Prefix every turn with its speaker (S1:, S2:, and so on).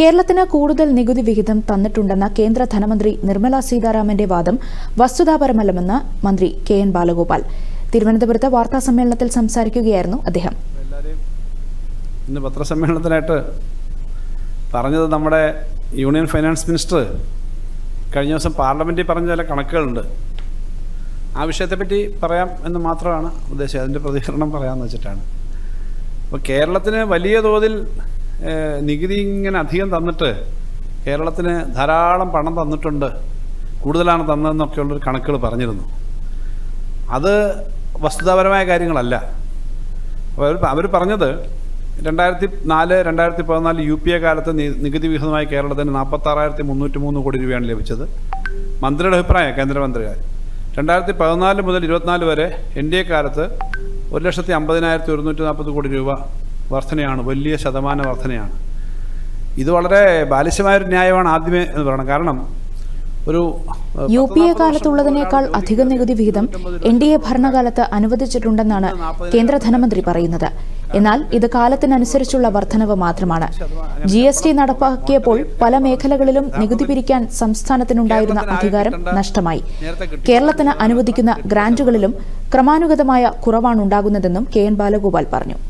S1: കേരളത്തിന് കൂടുതൽ നികുതി വിഹിതം തന്നിട്ടുണ്ടെന്ന കേന്ദ്ര ധനമന്ത്രി നിർമ്മല സീതാരാമന്റെ വാദം വസ്തുതാപരമല്ലെന്ന് മന്ത്രി കെ എൻ ബാലഗോപാൽ തിരുവനന്തപുരത്ത് വാർത്താസമ്മേളനത്തിൽ സംസാരിക്കുകയായിരുന്നു അദ്ദേഹം
S2: ഇന്ന് പത്രസമ്മേളനത്തിനായിട്ട് പറഞ്ഞത് നമ്മുടെ യൂണിയൻ ഫൈനാൻസ് മിനിസ്റ്റർ കഴിഞ്ഞ ദിവസം പാർലമെൻറ്റിൽ പറഞ്ഞ ചില കണക്കുകളുണ്ട് ആ വിഷയത്തെപ്പറ്റി പറയാം എന്ന് മാത്രമാണ് ഉദ്ദേശം അതിൻ്റെ പ്രതികരണം പറയാമെന്ന് വെച്ചിട്ടാണ് അപ്പോൾ കേരളത്തിന് വലിയ തോതിൽ നികുതി ഇങ്ങനെ അധികം തന്നിട്ട് കേരളത്തിന് ധാരാളം പണം തന്നിട്ടുണ്ട് കൂടുതലാണ് തന്നതെന്നൊക്കെയുള്ളൊരു കണക്കുകൾ പറഞ്ഞിരുന്നു അത് വസ്തുതാപരമായ കാര്യങ്ങളല്ല അവർ അവർ പറഞ്ഞത് രണ്ടായിരത്തി നാല് രണ്ടായിരത്തി പതിനാല് യു പി എ കാലത്ത് നികുതി വിഹിതമായി കേരളത്തിന് നാൽപ്പത്താറായിരത്തി മുന്നൂറ്റി മൂന്ന് കോടി രൂപയാണ് ലഭിച്ചത് മന്ത്രിയുടെ അഭിപ്രായം കേന്ദ്രമന്ത്രിയുടെ രണ്ടായിരത്തി പതിനാല് മുതൽ ഇരുപത്തിനാല് വരെ എൻ ഡി എ കാലത്ത് ഒരു ലക്ഷത്തി അമ്പതിനായിരത്തി ഒരുന്നൂറ്റി നാൽപ്പത് കോടി രൂപ വർധനയാണ് വലിയ ശതമാന വർധനയാണ് ഇത് വളരെ ബാലിശമായൊരു ന്യായമാണ് ആദ്യമേ എന്ന് പറയണം കാരണം
S1: ഒരു യു പി എ കാലത്തുള്ളതിനേക്കാൾ അധിക നികുതി വിഹിതം എൻ ഡി എ ഭരണകാലത്ത് അനുവദിച്ചിട്ടുണ്ടെന്നാണ് കേന്ദ്ര ധനമന്ത്രി പറയുന്നത് എന്നാൽ ഇത് കാലത്തിനനുസരിച്ചുള്ള വർധനവ് മാത്രമാണ് ജി എസ് ടി നടപ്പാക്കിയപ്പോൾ പല മേഖലകളിലും നികുതി പിരിക്കാൻ സംസ്ഥാനത്തിനുണ്ടായിരുന്ന അധികാരം നഷ്ടമായി കേരളത്തിന് അനുവദിക്കുന്ന ഗ്രാന്റുകളിലും ക്രമാനുഗതമായ കുറവാണുണ്ടാകുന്നതെന്നും കെ എൻ ബാലഗോപാൽ പറഞ്ഞു